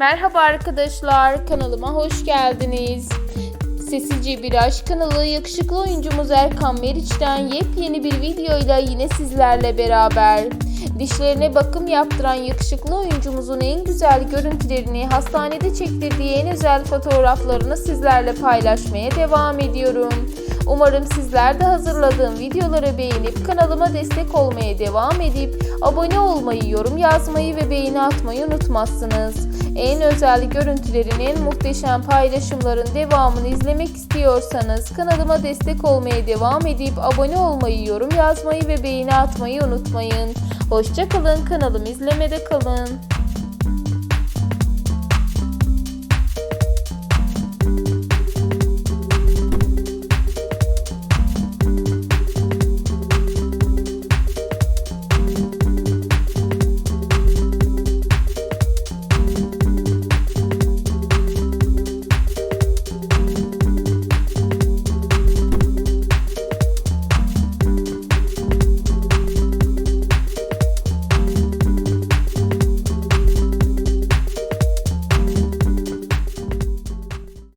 Merhaba arkadaşlar, kanalıma hoş geldiniz. Sesici bir aşk kanalı yakışıklı oyuncumuz Erkan Meriç'ten yepyeni bir videoyla yine sizlerle beraber. Dişlerine bakım yaptıran yakışıklı oyuncumuzun en güzel görüntülerini, hastanede çektirdiği en özel fotoğraflarını sizlerle paylaşmaya devam ediyorum. Umarım sizler de hazırladığım videoları beğenip kanalıma destek olmaya devam edip abone olmayı, yorum yazmayı ve beğeni atmayı unutmazsınız. En özel görüntülerin, en muhteşem paylaşımların devamını izlemek istiyorsanız kanalıma destek olmaya devam edip abone olmayı, yorum yazmayı ve beğeni atmayı unutmayın. Hoşçakalın, kanalımı izlemede kalın.